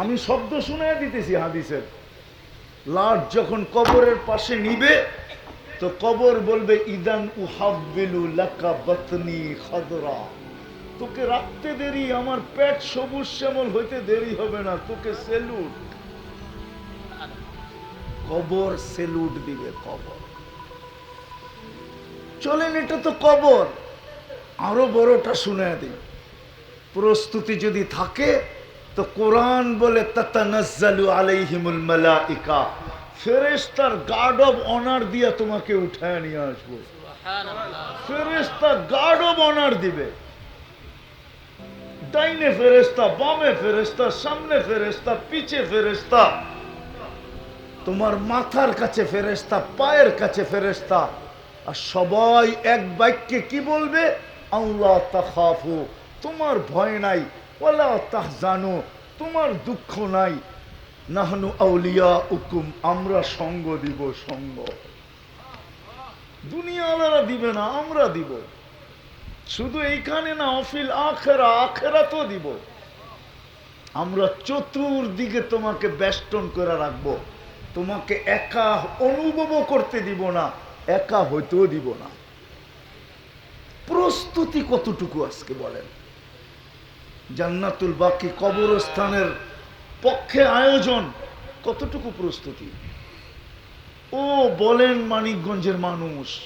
আমি শব্দ শুনে দিতেছি হাদিসের। লাশ যখন কবরের পাশে নিবে, তো কবর বলবে, ইদান উহাবিলু লাকা বতনি খদরা। তোকে রাখতে দেরি, আমার পেট সবুজ শ্যামল হইতে দেরি হবে না, তোকে সেলুট। কবর সেলুট দিবে, কবর। চলেন, এটা তো কবর। আরও বড়টা শুনে দিই। প্রস্তুতি যদি থাকে তো কোরআন বলে তাতানাজ্জালু আলাইহিমুল মালাইকা ফেরেশতার গার্ড অফ অনার দিয়ে তোমাকে উঠায় নিয়ে আসব। ফেরেশতা গার্ড অফ অনার দিবে। ডাইনে ফেরেশতা বামে ফেরেশতা সামনে ফেরেশতা পিছে ফেরেশতা। তোমার মাথার কাছে ফেরেশতা পায়ের কাছে ফেরেশতা। আর সবাই এক বাক্যে কি বলবে? আল্লাহ তাখাফু তোমার ভয় নাই। ওলা তাহজানু, তোমার দুঃখ নাই। নাহনু আউলিয়া উকুম আমরা সঙ্গ দিব, সঙ্গ। দিবে না, আমরা দিব। শুধু এইখানে না, অফিল আখেরা আখেরা তো দিব। আমরা চতুর্দিকে তোমাকে বেষ্টন করে রাখব। তোমাকে একা অনুভবও করতে দিব না, একা হইতেও দিব না। প্রস্তুতি কতটুকু আজকে বলেন? জান্নাতুল বাকি কবরস্থানের পক্ষে আয়োজন। কতটুকু প্রস্তুতি? ও বলেন মানিকগঞ্জের মানুষ।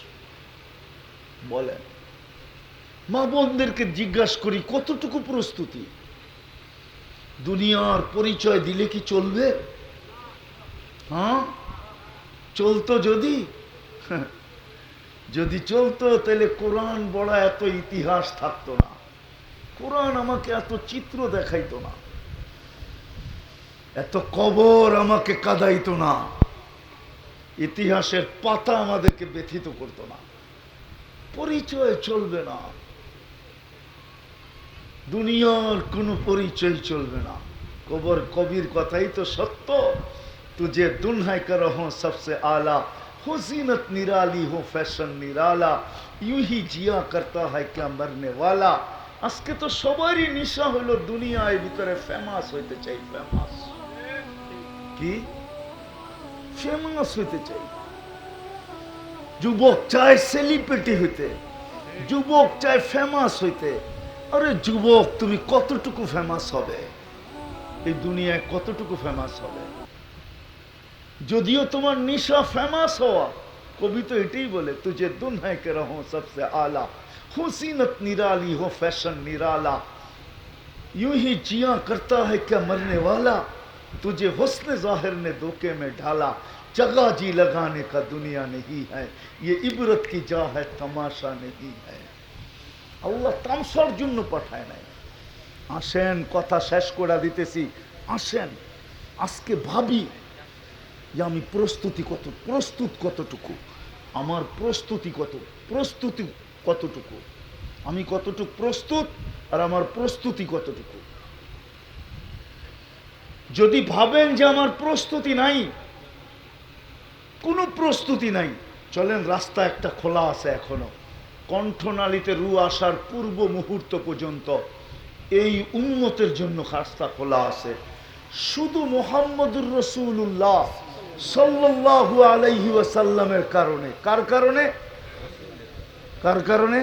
বলেন। মা বোনদেরকে জিজ্ঞাসা করি, কতটুকু প্রস্তুতি? দুনিয়ার পরিচয় দিলে কি চলবে? হ্যাঁ? চলতো যদি? যদি চলতো, তাহলে কোরআন বড় এত ইতিহাস থাকতো না। কোরআন আমাকে এত চিত্র দেখাইত না। এত কবর আমাকে কাদাইত না। ইতিহাসের পাতা আমাদেরকে ব্যথিত করত না। পরিচয় চলবে না। দুনিয়ার কোনো পরিচয় চলবে না। কবর কবির কথাই তো সত্য। তুঝে দুনহাই করহ সবসে আলা। হুসিনত নিরালি হো ফ্যাশন নিরালা। ইউহি জিয়া করতা হয় ক্যা মরনে ওয়ালা আজকে তো সবারই নিশা হলো দুনিয়ায় ভিতরে ফেমাস হইতে চাই ফেমাস কি? ফেমাস হইতে চাই। যুবক চায় সেলিব্রিটি হইতে, যুবক চায় ফেমাস হইতে। আরে যুবক, তুমি কতটুকু ফেমাস হবে? এই দুনিয়ায় কতটুকু ফেমাস হবে? যদিও তোমার নিশা ফেমাস হওয়া, কবি তো এটাই বলে, তুজে দুনহায় কে রহ সবসে আলা। हुसीनत निराली हो फैशन निराला यूं ही जिया करता है क्या मरने वाला तुझे हुस्न जाहिर ने धोखे में ढाला जगह जी लगाने का दुनिया नहीं है ये इबरत की जा है तमाशा नहीं है আল্লাহ তামসার জন্য পাঠায় নাই আসেন কথা শেষ করে দিতেছি আসেন আজকে ভাবি যে আমি প্রস্তুতি কত প্রস্তুত কতটুকু আমার প্রস্তুতি কত প্রস্তুতি কতটুকু? আমি কতটুকু প্রস্তুত আর আমার প্রস্তুতি কতটুকু? যদি ভাবেন যে আমার প্রস্তুতি নাই, কোনো প্রস্তুতি নাই, চলেন রাস্তা একটা খোলা আছে এখনও। কণ্ঠনালীতে রু আসার পূর্ব মুহূর্ত পর্যন্ত এই উন্মতের জন্য রাস্তা খোলা আছে। শুধু মোহাম্মদুর রসুল্লাহ সাল্লাল্লাহু আলাইহি ওয়াসাল্লামের কারণে। কার কারণে? কার কারণে?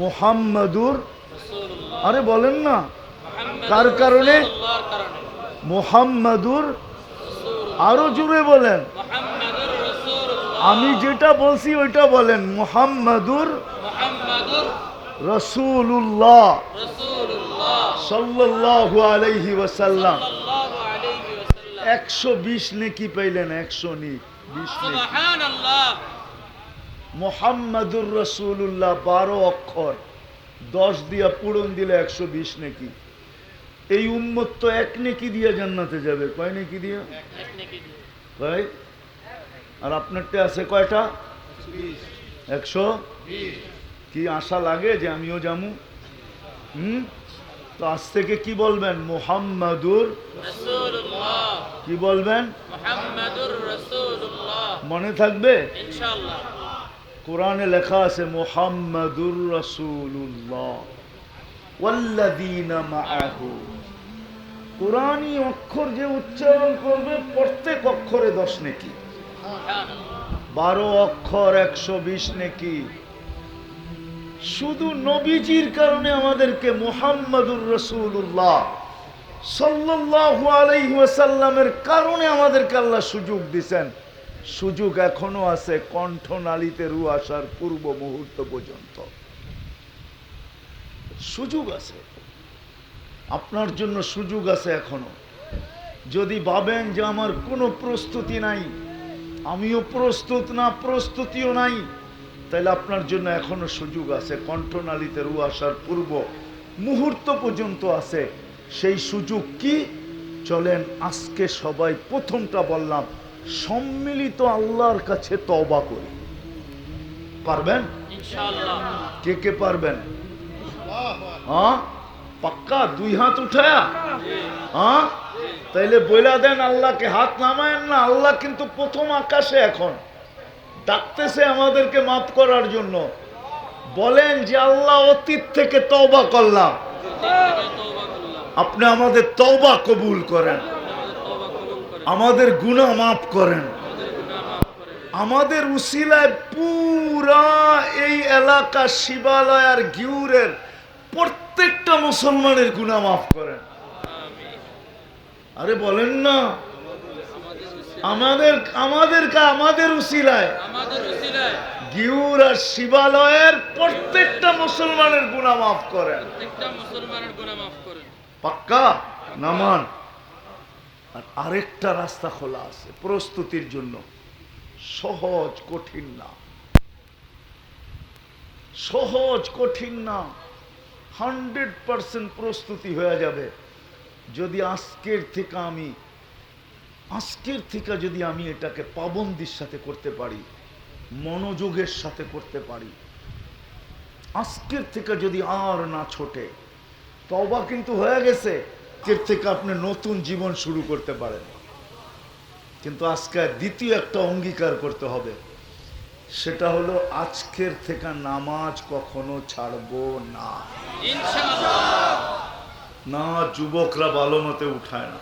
মোহাম্মদুর আরে বলেন না। কার কারণে? মোহাম্মদুর আরও জুড়ে বলেন। আমি যেটা বলছি ওইটা বলেন। মোহাম্মদুর রসুল্লাহ সাল্লাল্লাহু আলাইহি ওয়াসাল্লাম। একশো বিশ নেকি পাইলেন একশো নি বিশ নেকি। মোহাম্মদুর রসুল্লাহ বারো অক্ষর দশ দিয়া পূরণ দিলে একশো বিশ নেকি। এই উম্মত তো এক নেকি দিয়ে জান্নাতে যাবে। কয় নেকি দিয়ে? কয়? আর আপনারটা আছে কয়টা? একশো কি আশা লাগে যে আমিও জামু হুম? তো আজ থেকে কি বলবেন? মোহাম্মদুর কি বলবেন? মনে থাকবে? কোরআনে লেখা আছে, মোহাম্মদুর রসুল্লাহ কোরআনই অক্ষর যে উচ্চারণ করবে, প্রত্যেক অক্ষরে দশ নেকি। বারো অক্ষর, একশো বিশ নেকি। শুধু নবীজির কারণে আমাদেরকে মোহাম্মদুর রসুল্লাহ সাল্লাল্লাহু আলাইহি ওয়াসাল্লামের কারণে আমাদেরকে আল্লাহ সুযোগ দিছেন। সুযোগ এখনও আছে কণ্ঠনালীতে রু আসার পূর্ব মুহূর্ত পর্যন্ত। সুযোগ আছে। আপনার জন্য সুযোগ আছে এখনও। যদি ভাবেন যে আমার কোনো প্রস্তুতি নাই, আমিও প্রস্তুত না, প্রস্তুতিও নাই, তাহলে আপনার জন্য এখনও সুযোগ আছে। কণ্ঠনালীতে রু আসার পূর্ব মুহূর্ত পর্যন্ত আছে। সেই সুযোগ কি? চলেন আজকে সবাই প্রথমটা বললাম সম্মিলিত আল্লাহর কাছে তওবা করি। পারবেন? কে কে পারবেন? হ্যাঁ? পাক্কা? দুই হাত উঠায়া? হ্যাঁ? তাইলে বইলা দেন আল্লাহকে হাত নামায়েন না আল্লাহ কিন্তু প্রথম আকাশে এখন। ডাকতেছে আমাদেরকে মাফ করার জন্য। বলেন যে আল্লাহ অতীত থেকে তওবা করলাম। থেকে তওবা করলাম। আপনি আমাদের তওবা কবুল করেন আমাদের তওবা কবুল করেন আমাদের গুনাহ মাফ করেন। আমাদের উসিলায় পুরা এই এলাকা শিবালয় আর গিউরের প্রত্যেকটা মুসলমানের গুনাহ মাফ করেন। আরে বলেন না আমাদের আমাদের আমাদের কা- আমাদের উসিলায় গিউর আর শিবালয়ের প্রত্যেকটা মুসলমানের গুনাহ মাফ করেন। প্রত্যেকটা মুসলমানের গুনাহ মাফ করেন। পাক্কা নামান আর আরেকটা রাস্তা খোলা আছে প্রস্তুতির জন্য। সহজ, কঠিন না। সহজ, কঠিন না। হান্ড্রেড পার্সেন্ট প্রস্তুতি হয়ে যাবে। যদি আজকের থেকে আমি, আজকের থেকে যদি আমি এটাকে পাবন্দির সাথে করতে পারি, মনোযোগের সাথে করতে পারি, আজকের থেকে যদি আর না ছোটে তবা কিন্তু হয়ে গেছে। এর থেকে আপনি নতুন জীবন শুরু করতে পারেন। কিন্তু আজকে দ্বিতীয় একটা অঙ্গীকার করতে হবে। সেটা হলো আজকের থেকে নামাজ কখনো ছাড়বো না। না যুবকরা ভালো মতে উঠায় না?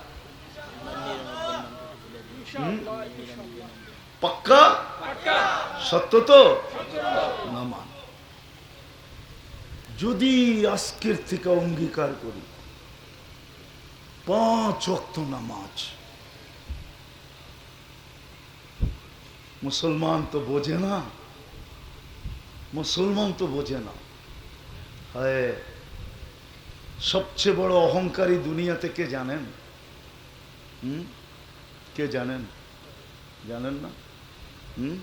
পাক্কা? সত্য তো? নামান যদি আজকের থেকে অঙ্গীকার করি পাঁচ অক্ত নামাজ মুসলমান তো বোঝে না মুসলমান তো বোঝে না সবচেয়ে বড় অহংকারী দুনিয়াতে কে জানেন? হুম? কে জানেন? জানেন না? হুম?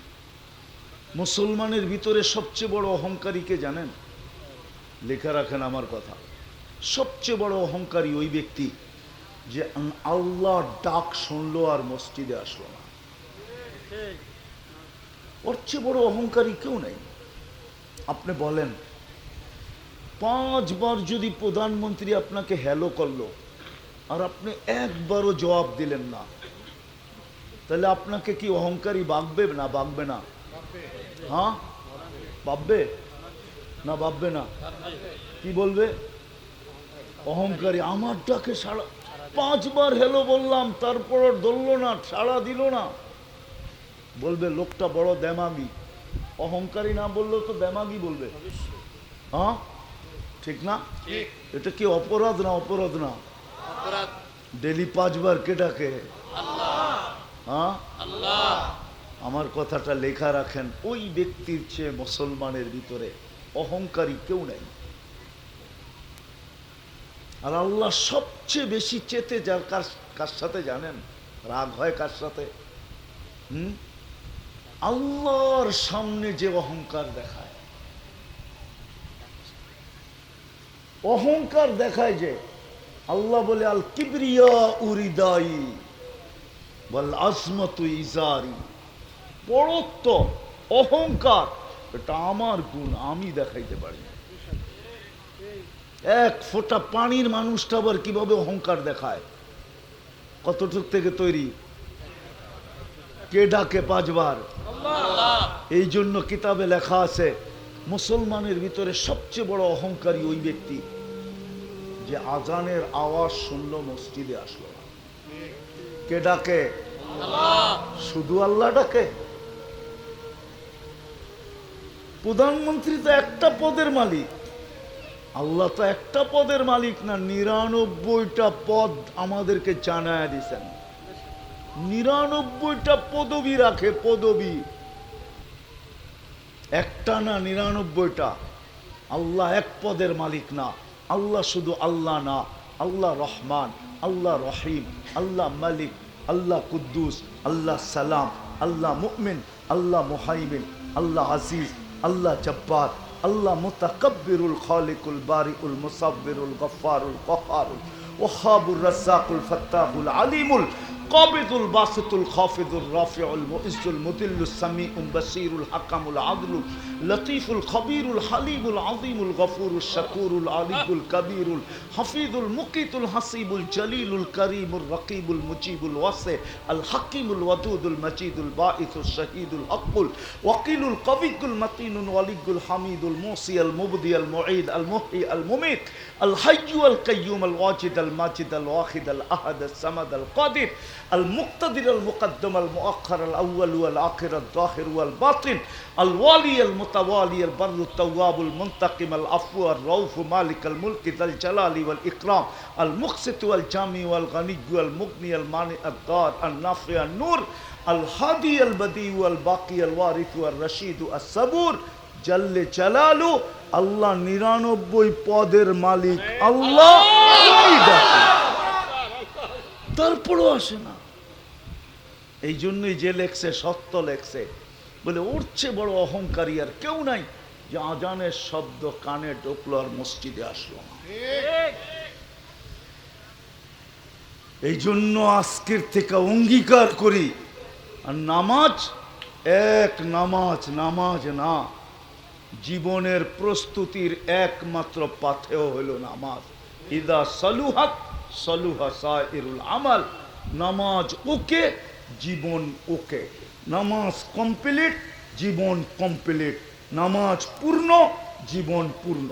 মুসলমানের ভিতরে সবচেয়ে বড় অহংকারী কে জানেন? লেখা রাখেন আমার কথা। সবচেয়ে বড় অহংকারী ওই ব্যক্তি যে আল্লাহ ডাক শুনলো আর মসজিদে আসলো না। ওর চেয়ে বড় অহংকারী কেউ নেই। আপনি বলেন, পাঁচবার যদি প্রধানমন্ত্রী আপনাকে হ্যালো করল আর আপনি একবারও জবাব দিলেন না, তাহলে আপনাকে কি অহংকারী বাগবে না বাগবে না? হ্যাঁ? ভাববে? না ভাববে না। কি বলবে? অহংকারী। আমার ডাকে সাড়া পাঁচবার হেলো বললাম তারপর ধরলো না সাড়া দিল না। বলবে লোকটা বড় দেমাগি। অহংকারী না বললেও তো দেমাগি বলবে। হ্যাঁ? ঠিক না? এটা কি অপরাধ না অপরাধ না? ডেলি পাঁচবার কে ডাকে? হ্যাঁ? আমার কথাটা লেখা রাখেন ওই ব্যক্তির চেয়ে মুসলমানের ভিতরে। অহংকারী কেউ নেই। আর আল্লাহ সবচেয়ে বেশি চেতে যার কার কার সাথে জানেন? রাগ হয় কার সাথে? হুম? আল্লাহর সামনে যে অহংকার দেখায়। অহংকার দেখায় যে আল্লাহ বলে, আল কিবরিয়া উরিদাই বল আজমত ইজারি। বড়ত্ব, অহংকার, এটা আমার গুণ, আমি দেখাইতে পারি এক ফোঁটা পানির মানুষটা আবার কীভাবে অহংকার দেখায়? কতটুক থেকে তৈরি? কে ডাকে পাঁচবার? এই জন্য কিতাবে লেখা আছে মুসলমানের ভিতরে সবচেয়ে বড় অহংকারী ওই ব্যক্তি যে আজানের আওয়াজ শুনলো মসজিদে আসলো না। কে ডাকে? শুধু আল্লাহ ডাকে। প্রধানমন্ত্রী তো একটা পদের মালিক। আল্লাহ তো একটা পদের মালিক না, নিরানব্বইটা পদ আমাদেরকে জানায় দিছেন। নিরানব্বইটা পদবি রাখে, পদবি। একটা না নিরানব্বইটা। আল্লাহ এক পদের মালিক না, আল্লাহ শুধু আল্লাহ না, আল্লাহ রহমান, আল্লাহ রহিম, আল্লাহ মালিক, আল্লাহ কুদ্দুস, আল্লাহ সালাম, আল্লাহ মুমিন, আল্লাহ মুহাইমিন, আল্লাহ আজিজ, আল্লাহ জব্বার। আল্লাহ মুতাকব্বিরুল খালিকুল বারিউল মুসাব্বিরুল গফফারুল কহারুল ওহাবুর রাজ্জাকুল ফাত্তাহুল আলিমুল قابض الباسط الخافض الرافع المؤز المذل السميع البصير الحكم العدل لطيف الخبير الحليم العظيم الغفور الشكور العلي الكبير الحفيظ المقيت الحسيب الجليل الكريم الرقيب المجيب الواسع الحكيم الودود المجيد الباعث الشهيد الحق الوكيل القوي المتين الولي الحميد الموصي المبدي المعيد المحيي المميت الحي القيوم الواجد الماجد الواحد الأحد الصمد القادر المقتدر المقدم المؤخر الأول والآخر الظاهر والباطن الوالي المتوالي البر التواب المنتقم العفو الرؤوف مالك الملك ذا الجلال والإكرام المقسط والجامع والغني والمغني المانع الدار النافع النور الهادي البديع والباقي الوارث والرشيد الصبور جل جلاله আল্লাহ নিরানব্বই পদের মালিক আল্লাহ ওই ডাকে। তারপরও আসে না এই জন্যই যে লেখছে, সত্য লেখছে। বলে উঠছে বড় অহংকারী আর কেউ নাই যে আজানের শব্দ কানে ঢুকলো আর মসজিদে আসলো এই জন্য আজকের থেকে অঙ্গীকার করি, আর নামাজ, এক নামাজ নামাজ না, জীবনের প্রস্তুতির একমাত্র পাথেও হলো নামাজ। ইদা সালুহাত, সালুহা সাইরুল আমাল, নামাজ ওকে জীবন ওকে। নামাজ কমপ্লিট জীবন কমপ্লিট নামাজ পূর্ণ জীবন পূর্ণ।